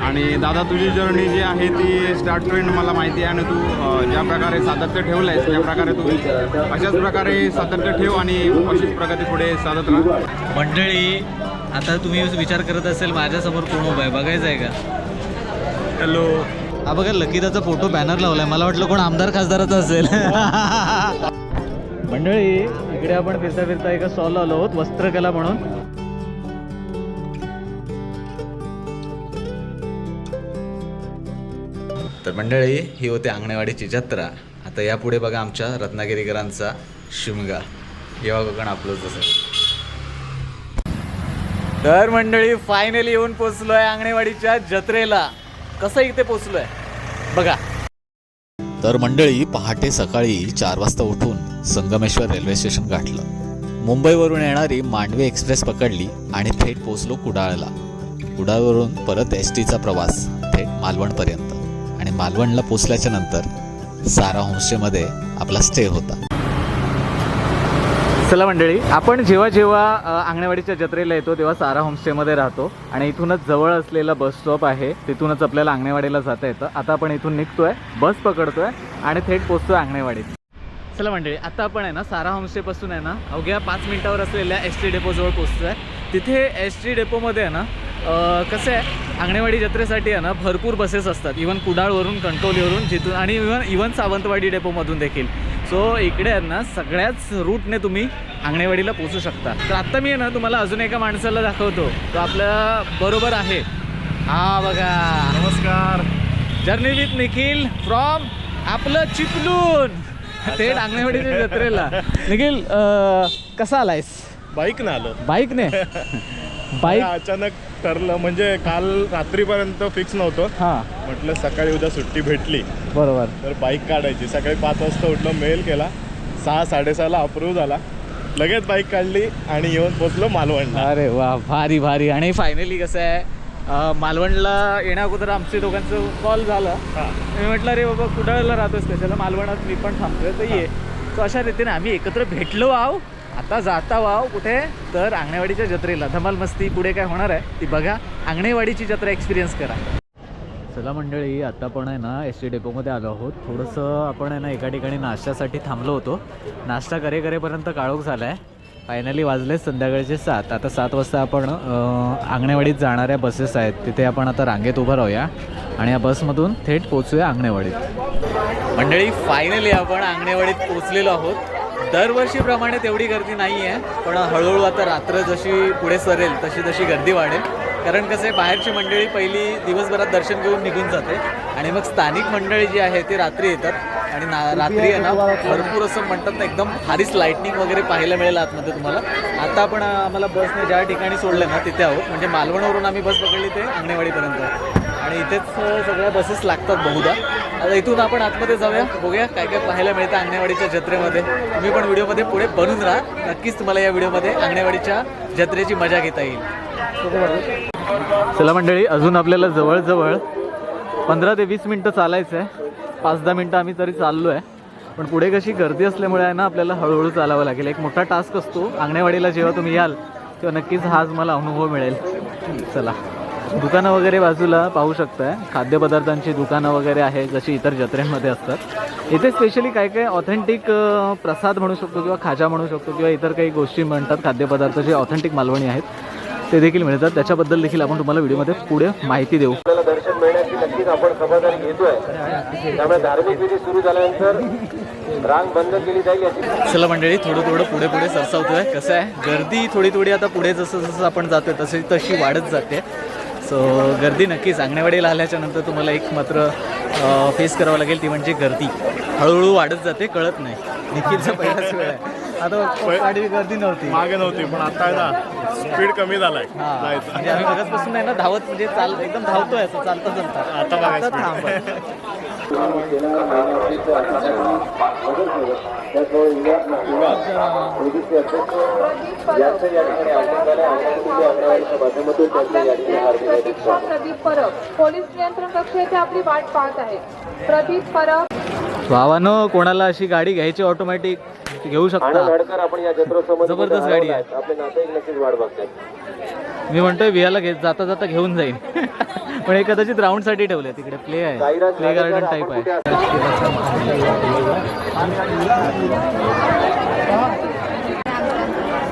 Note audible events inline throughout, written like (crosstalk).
आणि दादा तुझी जर्नी जी आहे ती स्टार्ट टू एंड मला माहिती आहे आणि तू ज्या प्रकारे सातत्य ठेवलं आहेस त्या प्रकारे तू अशाच प्रकारे सातत्य ठेव आणि अशीच प्रगती पुढे साधत राहा. मंडळी आता तुम्ही विचार करत असेल माझ्यासमोर कोण उभा आहे? बघायचं आहे का? हॅलो हा बघा लकीदाचा फोटो बॅनर लावलाय. मला वाटलं कोण आमदार खासदाराचा असेल. (laughs) मंडळी इकडे आपण फिरता फिरता एका स्टॉल आलो आहोत वस्त्रकला म्हणून. तर मंडळी ही होती आंगणेवाडीची जत्रा. आता यापुढे बघा आमच्या रत्नागिरीकरांचा शिमगा. येवा कोकण आपलं जसं तर मंडळी फायनली येऊन पोचलो आहे आंगणेवाडीच्या जत्रेला. कसं इथे पोचलोय बघा. तर मंडळी पहाटे सकाळी चार वाजता उठून संगमेश्वर रेल्वे स्टेशन गाठलं. मुंबईवरून येणारी मांडवे एक्सप्रेस पकडली आणि थेट पोचलो कुडाळला. कुडाळवरून परत एस टीचा प्रवास थेट मालवणपर्यंत. आणि मालवणला पोचल्याच्या नंतर सारा होमस्टेमध्ये आपला स्टे होता. चला मंडळी आपण जेव्हा जेव्हा आंगणेवाडीच्या अंगणवाडीच्या जत्रेला येतो तेव्हा सारा होमस्टेमध्ये राहतो आणि इथूनच जवळ असलेला बस स्टॉप आहे तिथूनच आपल्याला आंगणेवाडीला जाता येतं. आता आपण इथून निघतोय बस पकडतोय आणि थेट पोचतोय आंगणेवाडीत चला मंडळी आता आपण आहे ना सारा होमस्टेपासून आहे ना अवघ्या पाच मिनिटावर असलेल्या एस टी डेपोजवळ पोचतो आहे तिथे एस टी डेपोमध्ये आहे ना कसं आहे अंगणवाडी जत्रेसाठी आहे ना भरपूर बसेस असतात. इवन कुडाळवरून कंटोलीवरून जिथून आणि इवन इवन सावंतवाडी डेपोमधून देखील. सो इकडे आहे ना सगळ्याच रूटने तुम्ही अंगणवाडीला पोचू शकता. तर आत्ता मी आहे ना तुम्हाला अजून एका माणसाला दाखवतो. तो आपल्या बरोबर आहे. हा बघा. नमस्कार. जर्नी विथ निखिल फ्रॉम आपलं चिपलून. थेट अंगणवाडीच्या जत्रेला. निखिल कसा आलायस? बाईक ना आलो. बाईकने? (laughs) बाईक अचानक ठरलं म्हणजे काल रात्रीपर्यंत फिक्स नव्हतं. हां. म्हटलं सकाळी उद्या सुट्टी भेटली. बरोबर. तर बाईक काढायची. सकाळी पाच वाजता उठलो मेल केला. सहा साडेसहाला अप्रूव्ह झाला. लगेच बाईक काढली आणि येऊन पोचलो मालवणला. अरे वा भारी भारी. आणि फायनली कसं आहे अं, मालवणला येण्या अगोदर आमचे दोघांचं कॉल झालं. हा. मी म्हटलं रे बाबा कुडाळला राहतोस? त्याच्याला मालवणात? मी पण थांबतोय तर ये. सो अशा रीतीने आम्ही एकत्र भेटलो आहो. आता जाता वाव कुठे? तर अंगणेवाडीच्या जत्रेला. धमाल मस्ती पुढे काय होणार आहे ती बघा. अंगणेवाडीची जत्रा एक्सपिरियन्स करा. चला मंडळी आता पण आहे ना एस टी डेपोमध्ये आलो आहोत. थोडंसं आपण आहे ना एका ठिकाणी नाश्त्यासाठी थांबलो होतो. नाश्ता करे करेपर्यंत काळोख झाला आहे फायनली वाजले संध्याकाळचे सात. आता सात वाजता आपण आंगणेवाडीत जाणाऱ्या बसेस आहेत. तिथे आपण आता रांगेत उभं राहूया. आणि या बसमधून थेट पोचूया आंगणेवाडीत मंडळी फायनली आपण अंगणेवाडीत पोचलेलो आहोत. दरवर्षीप्रमाणे तेवढी गर्दी नाही आहे पण हळूहळू आता रात्र जशी पुढे सरेल तशी तशी गर्दी वाढेल. कारण कसं आहे बाहेरची मंडळी पहिली दिवसभरात दर्शन घेऊन निघून जाते. आणि मग स्थानिक मंडळी जी आहे ती रात्री येतात. आणि ना रात्री आहे ना भरपूर असं म्हणतात ना एकदम भारीच लाईटनिंग वगैरे पाहायला मिळेल आतमध्ये तुम्हाला. आता आपण आम्हाला बसने ज्या ठिकाणी सोडलं ना तिथे आहोत. म्हणजे मालवणवरून आम्ही बस पकडली ते अंगणेवाडीपर्यंत. आणि इथेच सगळ्या बसेस लागतात बहुधा. आता इथून आपण आतमध्ये जाऊया बघूया काय काय पाहायला मिळतं अंगणेवाडीच्या जत्रेमध्ये. तुम्ही पण व्हिडिओमध्ये पुढे बनून राहा. नक्कीच तुम्हाला या व्हिडिओमध्ये अंगणेवाडीच्या जत्रेची मजा घेता येईल. चला मंडळी अजून आपल्याला जवळजवळ पंधरा ते वीस मिनटं चालायचं आहे. पाच दहा मिनटं आम्ही तरी चाललो आहे पण पुढे कशी गर्दी असल्यामुळे आहे ना आपल्याला हळूहळू चालावं लागेल. एक मोठा टास्क असतो अंगणेवाडीला जेव्हा तुम्ही याल तेव्हा नक्कीच हा मला अनुभव मिळेल. चला. दुकानं वगैरे बाजूला पाहू शकताय. खाद्यपदार्थांची दुकानं वगैरे आहे जशी इतर जत्रेमध्ये असतात. इथे स्पेशली काय काय ऑथेंटिक प्रसाद म्हणू शकतो किंवा खाजा म्हणू शकतो किंवा इतर काही गोष्टी म्हणतात खाद्यपदार्थ जे ऑथेंटिक मालवणी आहेत ते देखील मिळतात. त्याच्याबद्दल देखील आपण तुम्हाला व्हिडिओमध्ये पुढे माहिती देऊ. आपल्याला दर्शन मिळण्याची नक्कीच आपण खबरदारी घेतोय. त्यामुळे धार्मिक विधी सुरू झाल्यानंतर रांग बंद केली जाईल याची. चला मंडळी थोडं थोडं पुढे पुढे सरसावतोय. कसं आहे? गर्दी थोडी थोडी आता पुढे जसं जसं आपण जातोय तशी तशी वाढत जाते. सो गर्दी नक्कीच. अंगणवाडीला आल्याच्यानंतर तुम्हाला एक मात्र फेस करावं लागेल ती म्हणजे गर्दी. हळूहळू वाढत जाते कळत नाही. निखिलचा पहिलाच वेळ आहे. आता गर्दी नव्हती. मागे नव्हती पण आता आहे ना स्पीड कमी झालाय. हा. म्हणजे आम्ही बघतपासून आहे ना धावत म्हणजे चाल एकदम धावतोय असं चालता चालता. आता बघा आता speed. थांब प्रदीप परब पोलीस नियंत्रण कक्ष येथे आपली वाट पाहत आहे प्रदीप परब भावानं कोणाला अशी गाडी घ्यायची ऑटोमॅटिक घेऊ शकता आपण या जबरदस्त गाडी आहे. आपले नातेवाईक नक्कीच वाट बघतात मी म्हणतोय विहायला घेत जाता जाता घेऊन जाईन. (laughs) पण हे कदाचित राऊंडसाठी ठेवले तिकडे प्ले आहे. प्ले गार्डन टाईप आहे.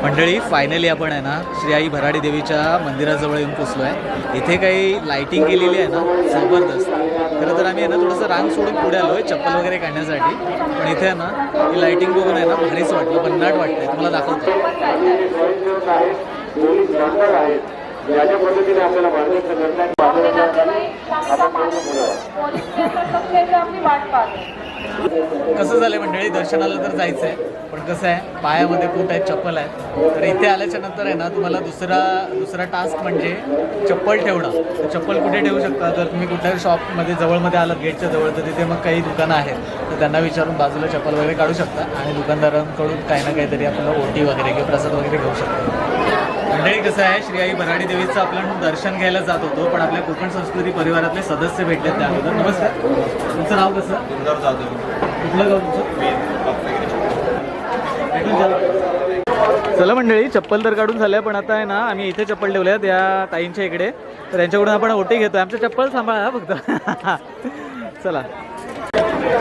मंडळी फायनली आपण आहे ना श्री आई भराडी देवीच्या मंदिराजवळ येऊन पोचलो आहे इथे काही लाईटिंग केलेली आहे ना जबरदस्त. खरं तर आम्ही आहे ना थोडंसं रांग सोडून पुढे आलो आहे चप्पल वगैरे काढण्यासाठी. पण इथे आहे ना ही लाईटिंग बघून आहे ना भारीच वाटलं भन्नाट वाटतंय. तुम्हाला दाखवतो. पोलीस मंडळ आहेत. ज्या पद्धतीने आपल्याला वाट पाहते. कसं झालं मंडळी? दर्शनाला तर जायचं आहे पण कसं आहे? पायामध्ये बूट आहेत चप्पल आहेत तर इथे आल्याच्यानंतर आहे ना तुम्हाला दुसरा दुसरा टास्क म्हणजे चप्पल ठेवणं. तर चप्पल कुठे ठेवू शकता? जर तुम्ही कुठल्या शॉपमध्ये जवळमध्ये आलात गेटच्या जवळ तर तिथे मग काही दुकानं आहेत. तर त्यांना विचारून बाजूला चप्पल वगैरे काढू शकता. आणि दुकानदारांकडून काही ना काहीतरी आपल्याला ओटी वगैरे किंवा प्रसाद वगैरे घेऊ शकता. मंडळी कसं आहे श्री आई भराडी देवीचं आपण दर्शन घ्यायला जात होतो पण आपल्या कोकण संस्कृती परिवारातले सदस्य भेटले त्या अगोदर नमस्कार. तुमचं नाव कसं? कुठलं गाव तुमचं. चला मंडळी चप्पल तर काढून झाल्या पण आता आहे ना आम्ही इथे चप्पल ठेवल्यात या ताईंच्या इकडे. तर यांच्याकडून आपण ओटी घेतो आमच्या चप्पल सांभाळा हा फक्त. (laughs) चला.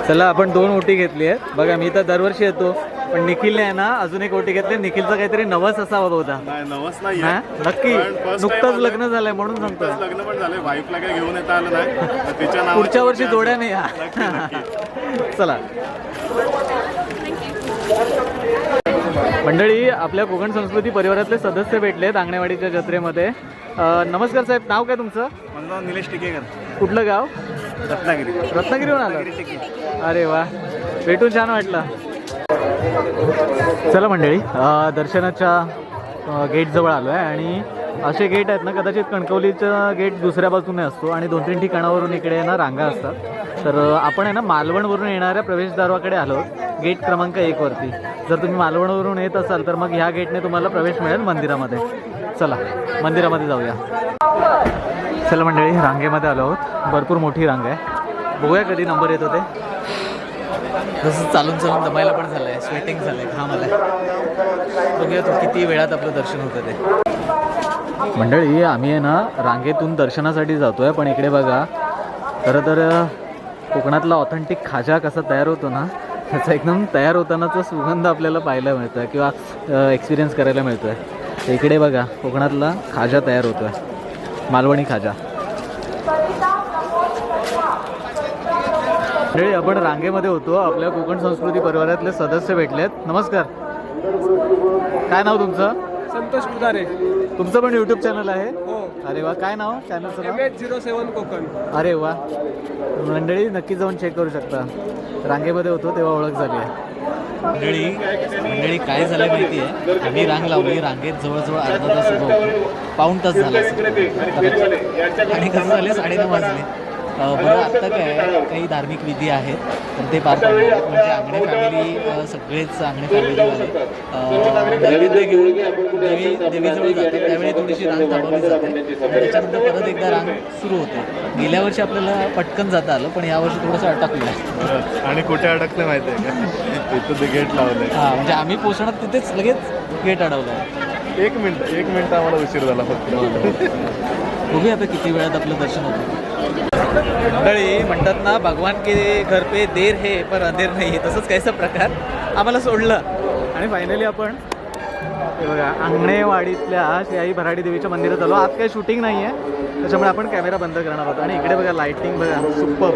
चला आपण दोन ओटी घेतली आहेत. बघा मी तर दरवर्षी येतो. पण निखिलने आहे ना अजून एक ओटी घेतली. निखिलचा काहीतरी नवस असावा बहुधा. नाही नवस नाही हा? नक्की. नुकतंच. लग्न झालंय म्हणून सांगतोय. लग्न पण झाले वाईफला काही घेऊन येता आलं नाही. तर तिच्या नावाची पुढच्या वर्षी जोड्या. नाही नक्की, या नक्की. चला. मंडळी आपल्या कोकण संस्कृती परिवारातले सदस्य भेटलेत आंगणेवाडीच्या जत्रेमध्ये. अं, नमस्कार साहेब नाव काय तुमचं? माझं नाव निलेश टिकेकर. कुठलं गाव? रत्नागिरी. रत्नागिरीहून आलं अरे वा. भेटून छान वाटलं. चला मंडळी दर्शनाच्या गेटजवळ आलो आहे आणि असे गेट आहेत ना कदाचित कणकवलीचं गेट दुसऱ्या बाजूने असतो आणि दोन तीन ठिकाणावरून इकडे ना रांगा असतात. तर आपण आहे ना मालवणवरून येणाऱ्या प्रवेशद्वाराकडे आलो. गेट क्रमांक एकवरती जर तुम्ही मालवणवरून येत असाल तर मग ह्या गेटने तुम्हाला प्रवेश मिळेल मंदिरामध्ये. चला मंदिरामध्ये जाऊया. चला मंडळी रांगेमध्ये आलो आहोत. भरपूर मोठी रांग आहे. बघूया कधी नंबर येत होते जसं चालून चालून दमायला पण झालं आहे स्वेटिंग झालं आहे घाम आला बघूया तो किती वेळात आपलं दर्शन होतं ते. मंडळी आम्ही आहे ना रांगेतून दर्शनासाठी जातो आहे पण इकडे बघा खरं तर कोकणातला ऑथेंटिक खाजा कसा तयार होतो ना त्याचा एकदम तयार होतानाचा सुगंध आपल्याला पाहायला मिळतो आहे किंवा एक्सपिरियन्स करायला मिळतो आहे इकडे बघा कोकणातला खाजा तयार होतो आहे मालवणी खाजा. मंडळी आपण रांगेमध्ये होतो. आपल्या कोकण संस्कृती परिवारातले सदस्य भेटलेत. नमस्कार. काय नाव तुमचं? संतोष पुदारे तुमचं पण युट्यूब चॅनल आहे? हो. अरे वा. काय नाव? चॅनलचं एच झिरो सेवन कोकण. अरे वा. मंडळी नक्की जाऊन चेक करू शकता. रांगेमध्ये होतो तेव्हा ओळख झाली आहे. मंडळी मंडळी काय झालं माहिती आहे आम्ही रांग लावली रांगेत जवळजवळ अर्धा तास उभं होतो. पाऊण तास झाला. आणि कसं झाले साडेनऊ वाजले. बरं आत्ता काय काही धार्मिक विधी आहेत तर ते पार. म्हणजे आंगणे फॅमिली सगळेच आंगणे फॅमिलीवाले नैवेद्य घेऊन देवी देवीजवळ जातात त्यावेळी थोडीशी रांग थांबवली जाते. त्याच्यानंतर परत एकदा रांग सुरू होते. गेल्या वर्षी आपल्याला पटकन जाता आलं पण यावर्षी थोडंसं अटकलं आणि कुठे अडकलं माहिती आहे का? इथं ते गेट लावलंय हां म्हणजे आम्ही पोचणार तिथेच लगेच गेट अडवलं. आहे एक मिनिट एक मिनिट आम्हाला उशीर झाला फक्त. बघूया आता किती वेळात आपलं दर्शन होतं. मंडळी म्हणतात ना भगवान के घर पे देर हे पर अंधेर नाही आहे तसंच काहीसा प्रकार आम्हाला सोडलं. आणि फायनली आपण बघा आंगणेवाडीतल्या श्री आई भराडी देवीच्या मंदिरात आलो. आज काही शूटिंग नाही आहे त्याच्यामुळे आपण कॅमेरा बंद करणार आहोत. आणि इकडे बघा लाईटिंग बघा सुपर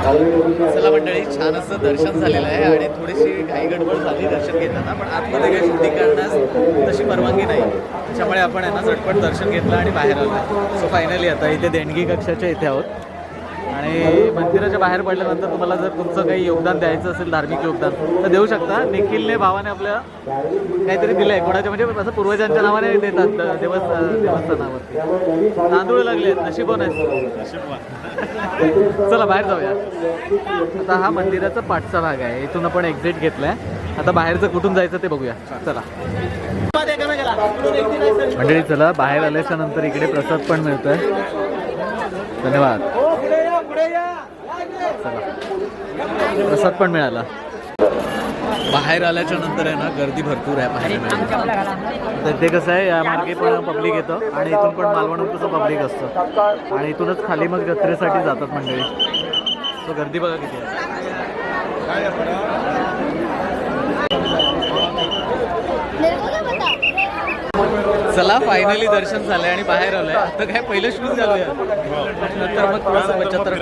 चला मंडळी छान असं दर्शन झालेलं आहे आणि थोडीशी काही गडबड झाली दर्शन घेताना पण आतमध्ये काही शूटिंग करण्यास तशी परवानगी नाही. त्याच्यामुळे आपण यांना झटपट दर्शन घेतलं आणि बाहेर आलो सो फायनली आता इथे देणगी कक्षाच्या इथे आहोत. आणि मंदिराच्या बाहेर पडल्यानंतर तुम्हाला जर तुमचं काही योगदान द्यायचं असेल धार्मिक योगदान तर देऊ शकता. निखिलने भावाने आपल्या काहीतरी दिलं आहे कोणाच्या म्हणजे असं पूर्वजांच्या नावाने देतात. द- देवस्थ देवस्थानावरती तांदूळ लागले नशीबोन आहे चला बाहेर जाऊया. आता हा मंदिराचा पाठचा भाग आहे. इथून आपण एक्झिट घेतलाय. आता बाहेरचं कुठून जायचं ते बघूया. चला. मंडळी चला. बाहेर आल्याच्यानंतर इकडे प्रसाद पण मिळतोय. धन्यवाद चला प्रसाद पण मिळाला. बाहेर आल्याच्यानंतर आहे ना गर्दी भरपूर आहे बाहेर तर ते कसं आहे या मार्गे पण पब्लिक येतं आणि इथून पण मालवणून कसं पब्लिक असतं. आणि इथूनच खाली मग जत्रेसाठी जातात मंडळी. सो गर्दी बघा किती आहे. चला फायनली दर्शन झालंय आणि बाहेर आलोय. आता काय पहिलं शूज झालंय. नंतर मग थोडंसं पंच्याहत्तर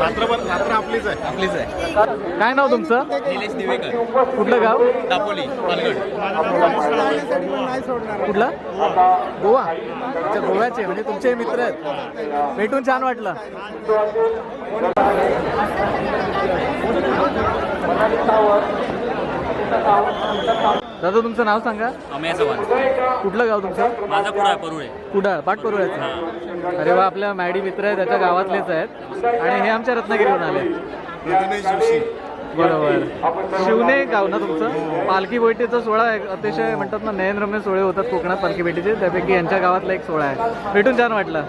रात्रभर रात्र आपलीच आहे. आपलीच आहे. काय नाव तुमचं? निलेश दिवेकर. कुठलं गाव? दापोली पालगड कुठला? गोवा. अच्छा गोव्याचे म्हणजे तुमचे मित्र आहेत. भेटून छान वाटलं. दादा तुमचं नाव सांगा. अमेय चव्हाण. कुठलं गाव तुमचं? माझा परुळे. कुडाळ पाटपरुळ्याचं अरे वा आपल्या मॅडी मित्र आहे त्याच्या गावातलेच आहेत. आणि हे आमच्या रत्नागिरीहून आले. बरोबर. शिवने गाव ना तुमचं? पालखी बैठीचा सोहळा आहे अतिशय म्हणतात ना नयनरम्य सोहळे होतात कोकणात पालखी बैठीचे त्यापैकी यांच्या गावातला एक सोहळा आहे. भेटून छान वाटलं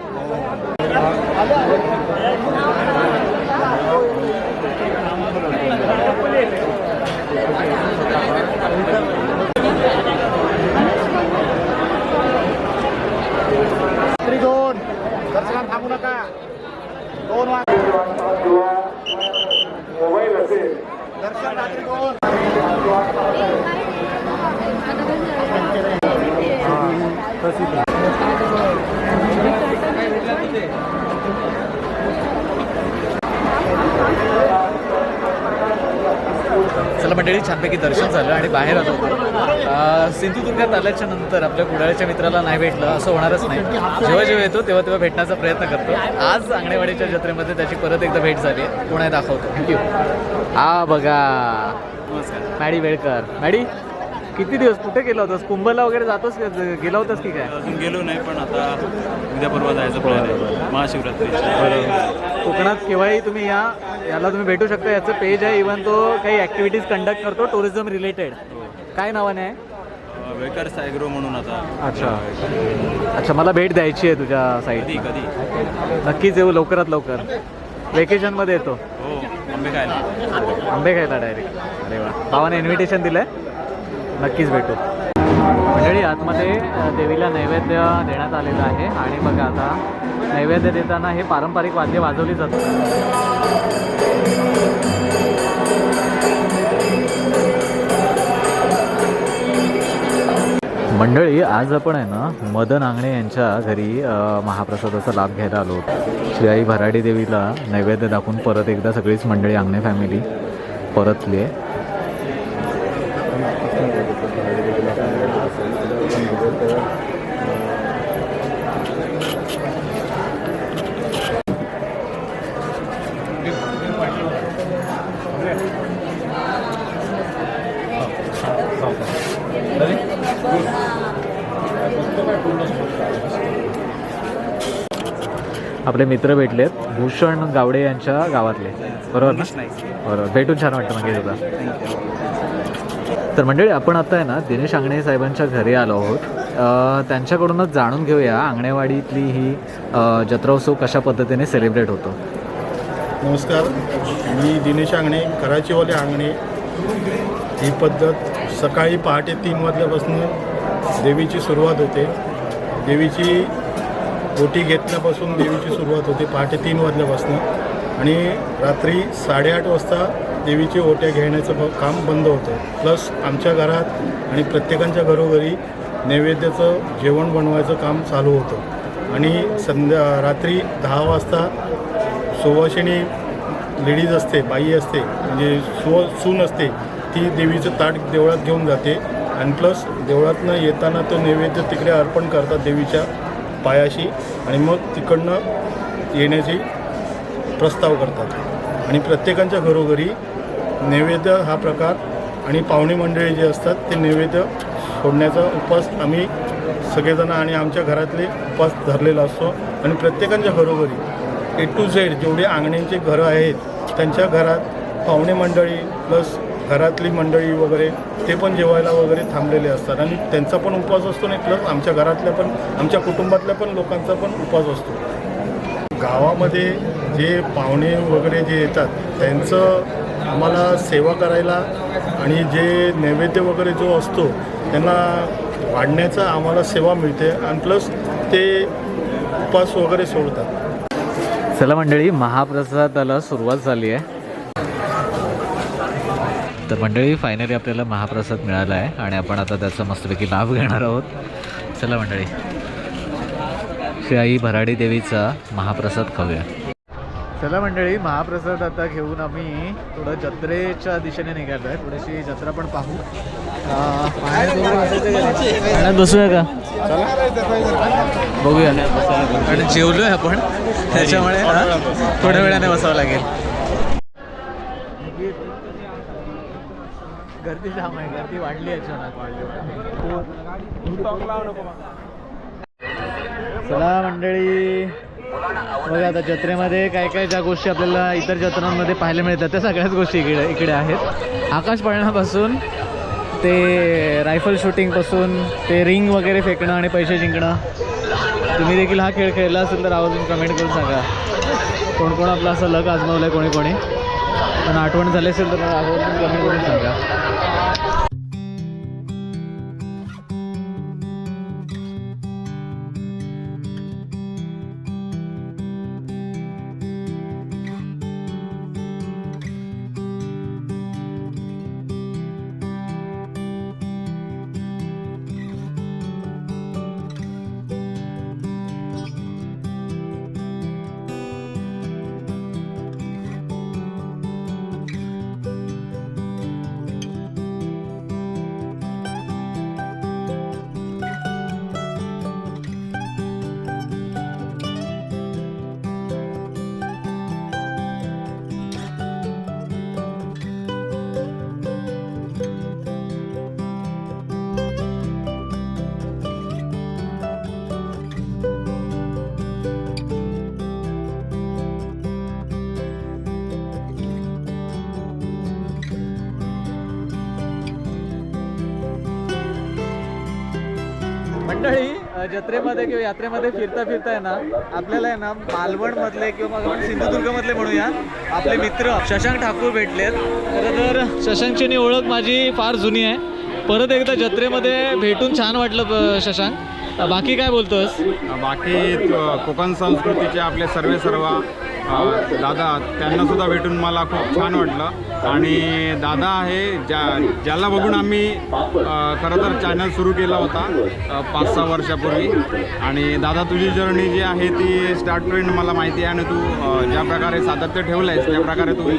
चला मंडळी छानपैकी दर्शन झालं आणि बाहेर आलो होतो अं, सिंधुदुर्गात आल्याच्यानंतर आपल्या कुडाळच्या मित्राला नाही भेटलं असं होणारच नाही. जेव्हा जेव्हा येतो तेव्हा तेव्हा भेटण्याचा प्रयत्न करतो. आज आंगणेवाडीच्या जत्रेमध्ये त्याची परत एकदा भेट झाली आहे. पुणे दाखवतो. थँक्यू हा बघा. नमस्कार. मॅडी वेळकर. मॅडी किती दिवस कुठे गेला होतास? कुंभला वगैरे जातोस? गेला होतास की काय? अजून गेलो नाही पण आता उद्या परवा जायचं आहे. महाशिवरात्री. कोकणात केव्हाही तुम्ही या याला तुम्ही भेटू शकता. याचं पेज आहे इवन तो काही ॲक्टिव्हिटीज कंडक्ट करतो टुरिझम रिलेटेड काय नावाने आहे? वेकर सायग्रो म्हणून आता. अच्छा. अच्छा मला भेट द्यायची आहे तुझ्या कधी साईड कधी नक्कीच येऊ लवकरात लवकर. वेकेशनमध्ये येतो. हो आंबे खायला. आंबे खायला डायरेक्ट अरे वा. भावाने इन्व्हिटेशन दिलं आहे नक्कीच भेटू. मंडळी आतमध्ये अ, देवीला नैवेद्य देण्यात आलेलं आहे. आणि बघा आता नैवेद्य देताना हे पारंपरिक वाद्य वाजवली जातात मंडळी आज आपण आहे ना मदन आंगणे यांच्या घरी महाप्रसादाचा लाभ घ्यायला आलो होतो. श्री आई भराडी देवीला नैवेद्य दाखवून परत एकदा सगळीच मंडळी आंगणे फॅमिली परतली आहे. आपले मित्र भेटलेत. भूषण गावडे यांच्या गावातले. बरोबर ना? बरोबर. भेटून छान वाटतं म्हणजे तुला. तर मंडळी आपण आता आहे ना दिनेश आंगणे साहेबांच्या घरी आलो आहोत. त्यांच्याकडूनच जाणून घेऊया आंगणेवाडीतली ही जत्रोत्सव जत्रा उत्सव कशा पद्धतीने सेलिब्रेट होतो. नमस्कार. मी दिनेश आंगणे कराचीवाले आंगणे. ही पद्धत सकाळी पहाटे तीन वाजल्यापासून देवीची सुरुवात होते. देवीची ओटी घेतल्यापासून देवीची सुरुवात होते पहाटे तीन वाजल्यापासून. आणि रात्री साडेआठ वाजता देवीची ओट्या घेण्याचं ब- काम बंद होतं. प्लस आमच्या घरात आणि प्रत्येकांच्या घरोघरी नैवेद्याचं जेवण बनवायचं काम चालू होतं. आणि संध्या रात्री दहा वाजता सुवासिनी लेडीज असते बाई असते म्हणजे सु सून असते ती देवीचं ताट देवळात घेऊन जाते. आणि प्लस देवळातनं येताना तो नैवेद्य तिकडे अर्पण करतात देवीच्या. पायाशी आणि मग तिकडनं येण्याची प्रस्ताव करतात. आणि प्रत्येकांच्या घरोघरी नैवेद्य हा प्रकार आणि पाहुणे मंडळी जे असतात ते नैवेद्य सोडण्याचा उपवास आम्ही सगळेजण आणि आमच्या घरातले उपवास धरलेला असतो. आणि प्रत्येकांच्या घरोघरी ए टू झेड जेवढे आंगण्यांचे घरं आहेत त्यांच्या घरात पाहुणे मंडळी प्लस घरातली मंडळी वगैरे ते पण जेवायला वगैरे थांबलेले असतात. आणि त्यांचा पण उपवास असतो नाही प्लस आमच्या घरातल्या पण आमच्या कुटुंबातल्या पण लोकांचा पण उपवास असतो. गावामध्ये जे पाहुणे वगैरे जे येतात त्यांचं आम्हाला सेवा करायला आणि जे नैवेद्य वगैरे जो असतो त्यांना वाढण्याचा आम्हाला सेवा मिळते आणि प्लस ते उपास वगैरे सोडतात. चला मंडळी महाप्रसादाला सुरुवात झाली आहे. तर मंडळी फायनली आपल्याला महाप्रसाद मिळाला आहे आणि आपण आता त्याचा मस्तपैकी लाभ घेणार आहोत. चला मंडळी श्री आई भराडी देवीचा महाप्रसाद खाऊया. चला मंडळी महाप्रसाद आता घेऊन आम्ही थोडं जत्रेच्या दिशेने निघालो आहे थोडीशी जत्रा पण पाहू. बसूया का? बघूया. आणि जेवलोय आपण. त्याच्यामुळे थोड्या वेळाने बसावं लागेल. गर्दी जाम आहे गर्दी वाढली आहे अचानक चला मंडळी बघा आता जत्रेमध्ये काय काय ज्या गोष्टी आपल्याला इतर जत्रांमध्ये पाहायला मिळतात त्या सगळ्याच गोष्टी इकडे इकडे आहेत. आकाश पाळण्यापासून ते रायफल शूटिंगपासून ते रिंग वगैरे फेकणं आणि पैसे जिंकणं. तुम्ही देखील हा खेळ खेळला असेल तर आवाजून कमेंट करून सांगा. कोण कोण आपलं असं लक आजमावलं आहे कोणी कोणी. पण आठवण झाली असेल तर आवाजून कमेंट करून सांगा. मंडळी जत्रेमध्ये किंवा यात्रेमध्ये फिरता फिरता आहे ना आपल्याला आहे ना मालवणमधले किंवा मग आपण सिंधुदुर्गमधले म्हणूया आपले मित्र शशांक ठाकूर भेटलेत. खरं तर शशांकची नी ओळख माझी फार जुनी आहे. परत एकदा जत्रेमध्ये भेटून छान वाटलं शशांक. बाकी काय बोलतोस? बाकी कोकण संस्कृतीचे आपले सर्वे सर्व. दादा त्यांना सुद्धा भेटून मला खूप छान वाटलं. आणि दादा आहे ज्या ज्याला बघून आम्ही खरं तर चॅनल सुरू केला होता पाच सहा वर्षापूर्वी. आणि दादा तुझी जर्नी जी आहे ती स्टार्ट ट्रेंड मला माहिती आहे आणि तू ज्या प्रकारे सातत्य ठेवलं आहेस त्या प्रकारे तू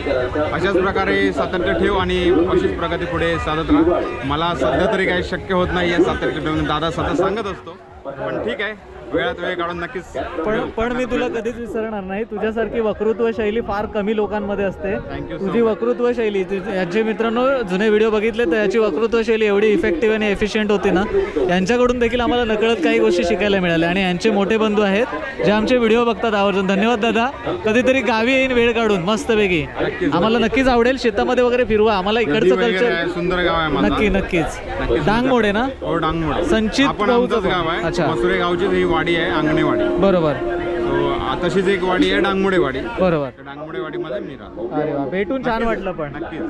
अशाच प्रकारे सातत्य ठेव आणि अशीच प्रगती पुढे साधत राहा. मला सध्या तरी काही शक्य होत नाही आहे सातत्य ठेवून. दादा सतत सांगत असतो. पण ठीक आहे. वेळात वेळ काढून नक्कीच पण पण मी तुला कधीच विसरणार नाही. तुझ्यासारखी वक्तृत्व शैली फार कमी लोकांमध्ये असते. Thank you so तुझी वक्तृत्व शैली तुझे- याचे मित्रांनो जुने व्हिडिओ बघितले तर याची वक्तृत्व शैली एवढी इफेक्टिव्ह आणि एफिशियंट होती ना. यांच्याकडून देखील आम्हाला नकळत काही गोष्टी शिकायला मिळाल्या. आणि यांचे मोठे बंधू आहेत जे आमचे व्हिडिओ बघतात आवर्जून. धन्यवाद दादा. कधीतरी गावी येईन वेळ काढून मस्तपैकी. आम्हाला नक्कीच. आवडेल. शेतामध्ये वगैरे फिरवा. आम्हाला नदी इकडचं वगैरे आहे, कल्चर सुंदर गाव आहे माझं. नक्की नक्कीच. नक्कीच. डांगमोडे ना? हो डांगमोड. संचित आपण भाऊचं आमचंच गाव अच्छा. आहे मसुरे गावचीच ही वाडी आहे अंगणेवाडी. बरोबर. तो तशीच एक वाडी आहे डांगमोडे वाडी बरोबर. डांगमोडे वाडीमध्ये मी राहतो. अरे वा भेटून छान वाटलं पण. नक्कीच.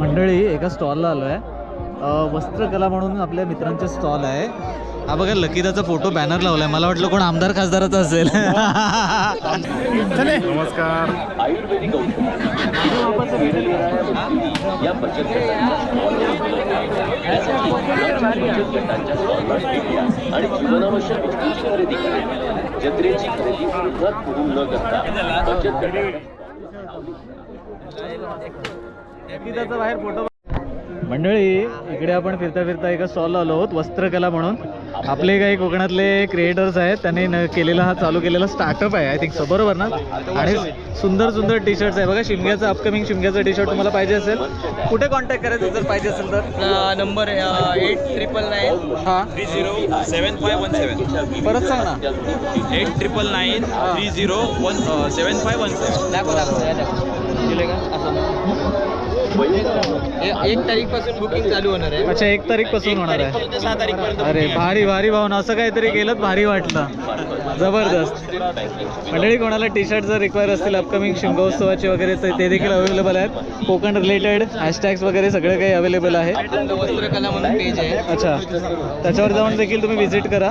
मंडळी एका स्टॉलला आलो आहे वस्त्रकला म्हणून आपल्या मित्रांचे स्टॉल आहे. हा बघा लकीदाचा फोटो बॅनर लावलाय. मला वाटलं कोण आमदार खासदाराचा असेल. चले. नमस्कार. या बचत गटांच्या आणि जीवनावश्यक वस्तूंची खरेदी करा जत्रेची खरेदी सुरुवात करून न करता बचत गट लकीदाचा बाहेर फोटो मंडळी इकडे आपण फिरता फिरता एका स्टॉल आलो आहोत वस्त्रकला म्हणून. आपले काही कोकणातले क्रिएटर्स आहेत त्यांनी न केलेला हा चालू केलेला स्टार्टअप आहे आय थिंक सो बरोबर ना? आणि सुंदर सुंदर टी शर्ट्स आहे. बघा शिमग्याचं अपकमिंग शिमग्याचं टी शर्ट तुम्हाला पाहिजे असेल. कुठे कॉन्टॅक्ट करायचं जर पाहिजे असेल तर? नंबर एट ट्रिपल नाईन हा. Three zero seven five one seven परत सांग ना. Eight triple nine three zero one seven five one seven दाखव दाखव असं. एक तारीखपासून बुकिंग चालू होणार आहे. अच्छा एक तारीखपासून होणार आहे. सहा तारीखपर्यंत अरे भारी भारी भावना. असं काहीतरी केलं भारी वाटलं. जबरदस्त. मंडळी कोणाला टी शर्ट जर रिक्वायर असतील अपकमिंग शिमगोत्सवाचे वगैरे तर ते देखील अवेलेबल आहेत. कोकण रिलेटेड हॅशटॅग्स वगैरे सगळं काही अवेलेबल आहे. वस्त्रकला म्हणून पेज आहे. अच्छा. त्याच्यावर जाऊन देखील तुम्ही व्हिजिट करा.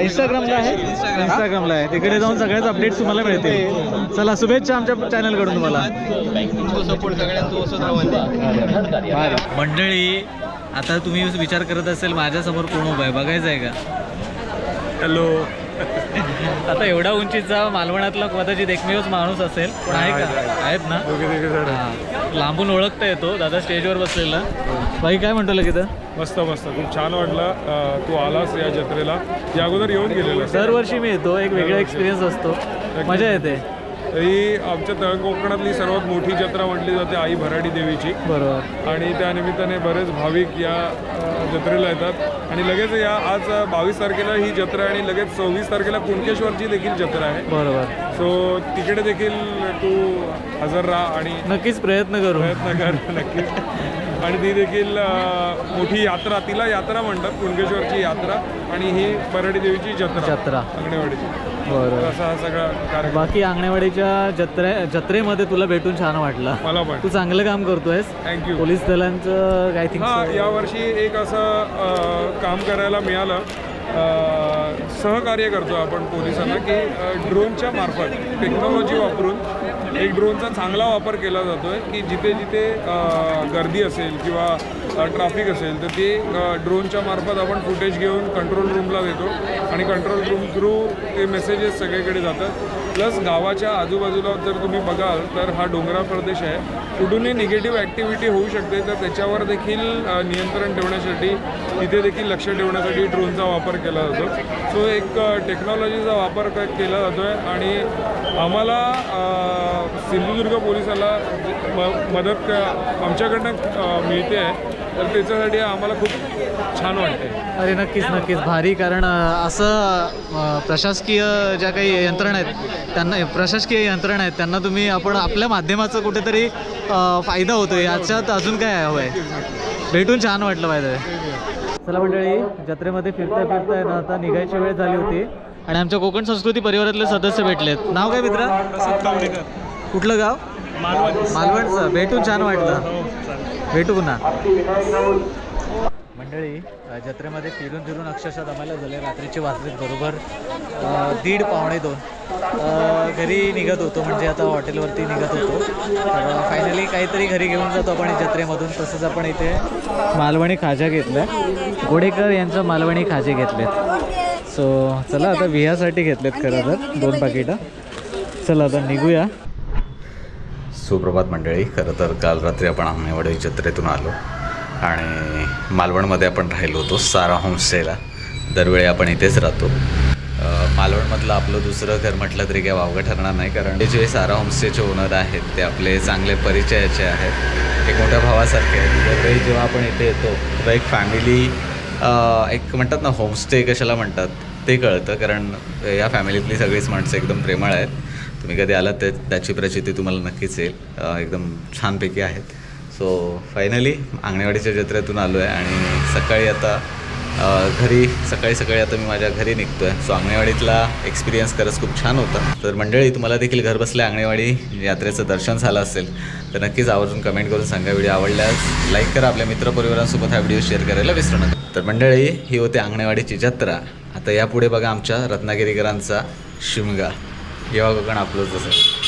इंस्टाग्रामला आहे? इंस्टाग्रामला आहे. तिकडे जाऊन सगळ्याच अपडेट्स तुम्हाला मिळतील. चला शुभेच्छा आमच्या चॅनलकडून तुम्हाला. सपोर्ट मंडळी आता तुम्ही विचार करत असेल माझ्यासमोर कोण उभं आहे? बघायचं आहे का? हॅलो. आता एवढा उंचीचा मालवणातला कदाचित एकमेवच माणूस असेल. पण आहे का? आहेत ना? हा. लांबून ओळखता येतो. दादा स्टेजवर बसलेला. बाई काय म्हणतो लगेच? मस्त मस्त. खूप छान वाटलं. तू आलास या जत्रेला. या अगोदर येऊन गेलेला. दरवर्षी मी येतो. एक वेगळा एक्सपिरियन्स असतो. मजा येते. ही आमच्या तळ कोकणातली सर्वात मोठी जत्रा म्हटली जाते आई भराडी देवीची. बरोबर. आणि त्या निमित्ताने बरेच भाविक या जत्रेला येतात. आणि लगेच या आज बावीस तारखेला ही जत्रा आणि लगेच सव्वीस तारखेला कुणकेश्वरची देखील जत्रा आहे. बरोबर. सो तिकडे देखील तू हजर राहा आणि नक्कीच प्रयत्न करू. प्रयत्न कर (laughs) नक्कीच. आणि ती देखील मोठी यात्रा तिला यात्रा म्हणतात कुणकेश्वरची यात्रा आणि ही बराडी देवीची जत्रा. जत्रा. अंगणेवाडीची. तर बरोबर असा हा सगळा कार्यक्रम. बाकी अंगणवाडीच्या जत्रे जत्रेमध्ये तुला भेटून छान वाटलं. मला पण. तू चांगलं काम करतोयस. थँक्यू पोलीस दलांचं आय थिंक हा यावर्षी एक असं अ, काम करायला मिळालं. अ, सहकार्य करतो आपण पोलिसांना की अ, ड्रोनच्या मार्फत टेक्नॉलॉजी वापरून एक ड्रोनचा चांगला वापर केला जातो आहे की जिथे जिथे अ, गर्दी असेल किंवा ट्रॅफिक असेल तर ते अ, ड्रोनच्या मार्फत आपण फुटेज घेऊन कंट्रोल रूमला देतो. आणि कंट्रोल रूम थ्रू ते मेसेजेस सगळीकडे जातात. प्लस गावाच्या आजूबाजूला जर तुम्ही बघाल तर हा डोंगराळ प्रदेश आहे. कुठूनही निगेटिव्ह ॲक्टिव्हिटी होऊ शकते तर त्याच्यावर देखील नियंत्रण ठेवण्यासाठी तिथे देखील लक्ष ठेवण्यासाठी ड्रोनचा वापर केला जातो. सो एक टेक्नॉलॉजीचा वापर केला जातो आहे आणि आम्हाला सिंधुदुर्ग पोलिसाला म मदत क- आमच्याकडनं मिळते. आहे तर त्याच्यासाठी आम्हाला खूप छान वाटते अरे नक्कीच नक्कीच. भारी कारण अ, असं अ, प्रशासकीय ज्या काही यंत्रणा आहेत त्यांना प्रशासकीय यंत्रणा आहेत त्यांना तुम्ही आपण आपल्या माध्यमाचा कुठेतरी अ, फायदा होतो याच्यात अजून काय हवं आहे भेटून छान वाटलं पाहिजे चला मंडळी जत्रेमध्ये फिरता फिरता आहे ना आता निघायची वेळ झाली होती. आणि आमच्या कोकण संस्कृती परिवारातले सदस्य भेटलेत. नाव काय मित्रा? कुठलं गाव? मालवणचं. भेटून छान वाटलं. भेटू पुन्हा. मंडळी जत्रेमध्ये फिरून फिरून अक्षरशः दमायला झाले. रात्रीचे वाजले बरोबर दीड पावणे दोन. घरी निघत होतो म्हणजे आता हॉटेलवरती निघत होतो. तर फायनली काहीतरी घरी घेऊन जातो आपण जत्रेमधून. तसंच आपण इथे मालवणी खाजा घेतल्या. गोडेकर यांचं मालवणी खाजे घेतलेत. सो चला आता विहासाठी घेतलेत खरं तर दोन पाकिटं. चला आता निघूया. सुप्रभात मंडळी खरं तर काल रात्री आपण आंगणेवाडी जत्रेतून आलो. आणि मालवणमध्ये आपण राहिलो होतो सारा होमस्टेला. दरवेळी आपण इथेच राहतो. मालवणमधलं आपलं दुसरं घर म्हटलं तरी काय वावगं ठरणार नाही कारण ते जे सारा होमस्टेचे ओनर आहेत ते आपले चांगले परिचयाचे आहेत. एक मोठ्या भावासारखे आहेत. दरवेळी जेव्हा आपण इथे येतो तेव्हा एक फॅमिली एक म्हणतात ना होमस्टे कशाला म्हणतात ते कळतं कारण या फॅमिलीतली सगळीच माणसं एकदम प्रेमळ आहेत. तुम्ही कधी आलात ते त्याची प्रचिती तुम्हाला नक्कीच येईल. एकदम छानपैकी आहेत. सो फायनली आंगणेवाडीच्या जत्रेतून आलो आहे आणि सकाळी आता घरी सकाळी सकाळी आता मी माझ्या घरी निघतो आहे सो आंगणेवाडीतला एक्सपिरियन्स खरंच खूप छान होता. तर मंडळी तुम्हाला देखील घरबसल्या आंगणेवाडी यात्रेचं दर्शन झालं असेल तर नक्कीच आवर्जून कमेंट करून सांगा. व्हिडिओ आवडल्यास लाईक करा. आपल्या मित्रपरिवारांसोबत हा व्हिडिओ शेअर करायला विसरू नका. तर मंडळी ही होती आंगणेवाडीची जत्रा. आता यापुढे बघा आमच्या रत्नागिरीकरांचा शिमगा. येवा कोकण आपलं जसं